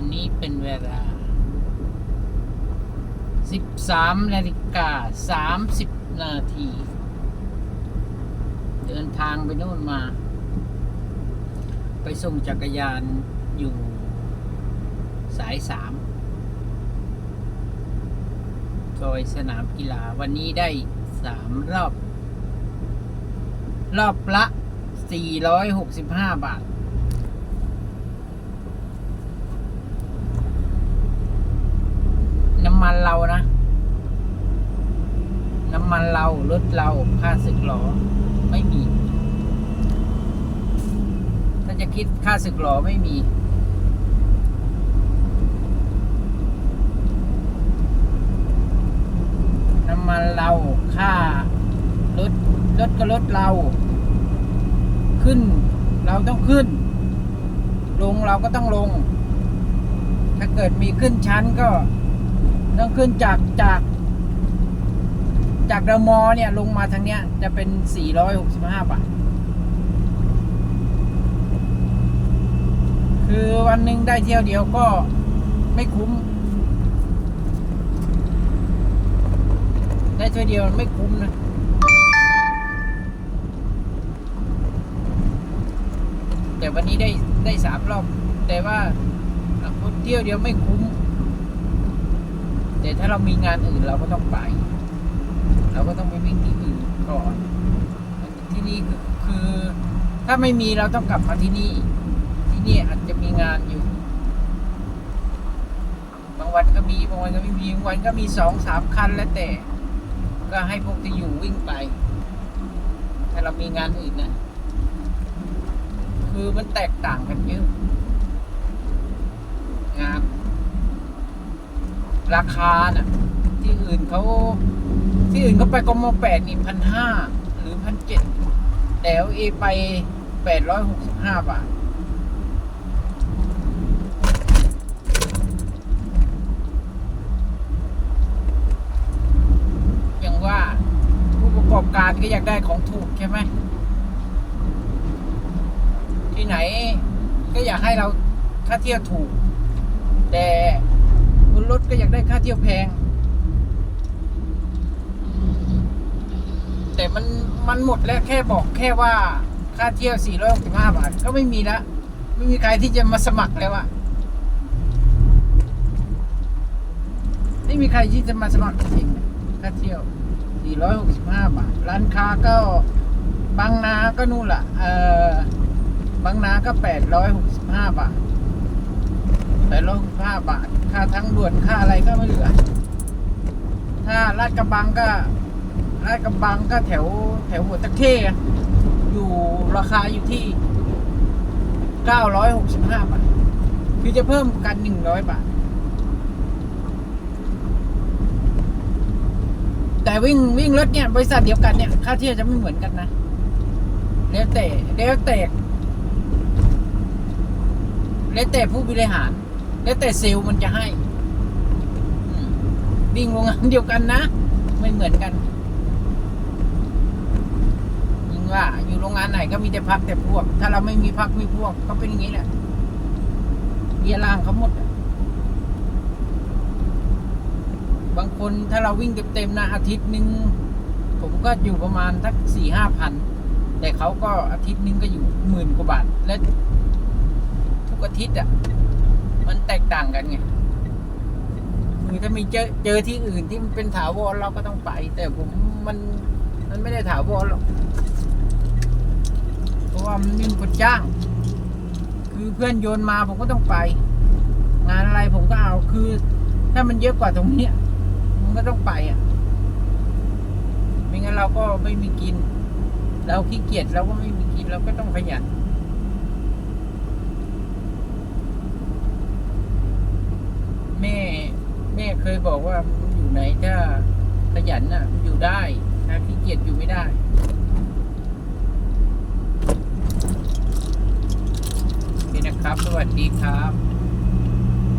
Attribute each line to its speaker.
Speaker 1: อนนี้เป็นเวลา 13นาฬิกา30 นาที เดินทางไปโน่นมา ไปส่งจักรยานอยู่สายสามซอยสนามกีฬาวันนี้ได้สามรอบ รอบละ 465 บาท น้ำ มันเรานะ น้ำมันเรารถเราค่าสึกหรอ ไม่มี ถ้าจะคิดค่าสึกหรอไม่มีน้ำมันเราค่ารถรถก็รถเรา ขึ้น เราต้องขึ้น ลงเราก็ต้องลง ถ้าเกิดมีขึ้นชั้นก็ ต้องขึ้นจากจากจากดอะมอเนี่ยลงมาทางเนี้ยจะเป็น 465 บาท คือวันหนึ่งได้เที่ยวเดียวก็ไม่คุ้ม ได้เที่ยวเดียวไม่คุ้มนะ แต่วันนี้ได้ได้สามรอบ แต่ว่าคนเที่ยวเดียวไม่คุ้ม แต่ถ้าเรามีงานอื่นเราก็ต้องไป เราก็ต้องไปวิ่งที่อื่นก่อน ที่นี่คือ ถ้าไม่มีเราต้องกลับมาที่นี่ ที่นี่อาจจะมีงานอยู่ บางวันก็มีบางวันก็ไม่มีบางวันก็มีสองสามคันแล้วแต่ ก็ให้พวกที่อยู่วิ่งไป ถ้าเรามีงานอื่นนะ คือมันแตกต่างกันเยอะ งาน ราคาน่ะ ที่อื่นเขาที่อื่นเขาไปกมแปดนี่พันห้าหรือพันเจ็ดแต่เอไปแปดร้อยหกสิบห้าบาทอย่างว่าผู้ประกอบการก็อยากได้ของถูกใช่ไหมที่ไหนก็อยากให้เราค่าเที่ยวถูก แต่ นรถก็อยากได้ค่าเที่ยวแพง แต่มันมันหมดแล้วแค่บอกแค่ว่าค่าเที่ยว 465 บาท ก็ไม่มีล้วไม่มีใครที่จะมาสมัครแล้วอะไม่มีใครที่จะมาสมัครจริงๆค่าเที่ยว 465 บาท ร้านค้าก็บางนาก็นู่นล่ะ เออบางนาก็ 865 บาท 865บาท ค่าทั้งด่วนค่าอะไรก็ไม่เหลือ ถ้าลาดกระบังก็ลาดกระบังก็แถวแถวหัวตะเข้อะอยู่ราคาอยู่ที่ 965 บาท คือจะเพิ่มกัน 100 บาท แต่วิ่งวิ่งรถเนี่ย บริษัทเดียวกันเนี่ย ค่าเที่ยวจะไม่เหมือนกันนะแล้วแต่แล้วแต่แล้วแต่ผู้บริหาร แล้วแต่เซลล์มันจะให้วิ่งโรงงานเดียวกันนะ ไม่เหมือนกันยิ่งว่า อยู่โรงงานไหนก็มีแต่พักแต่พวก ถ้าเราไม่มีพักมีพวก ก็เป็นอย่างนี้แหละเบียร์ล่างเขาหมดบางคนถ้าเราวิ่งเต็มๆนะอาทิตย์หนึ่งผมก็อยู่ประมาณสักสี่ห้าพันแต่เขาก็อาทิตย์หนึงก็อยู่หมื่นกว่าบาทและทุกอาทิตย์อะ กต่างกันไงคือถ้ามีเจอเจอที่อื่นที่มันเป็นถาวรเราก็ต้องไป แต่ผมมันมันไม่ได้ถาวรหรอกเพราะว่ามันมีคนจ้าง คือเพื่อนโยนมาผมก็ต้องไป งานอะไรผมก็เอาคือ ถ้ามันเยอะกว่าตรงเนี้ยมันก็ต้องไปอะไม่งั้นเราก็ไม่มีกิน เราขี้เกียจเราก็ไม่มีกินเราก็ต้องขยัน แม่ แม่ เคยบอกว่ามันอยู่ไหนถ้าขยันน่ะมันอยู่ได้ถ้าขี้เกียจอยู่ไม่ได้โอเคนะครับ สวัสดีครับ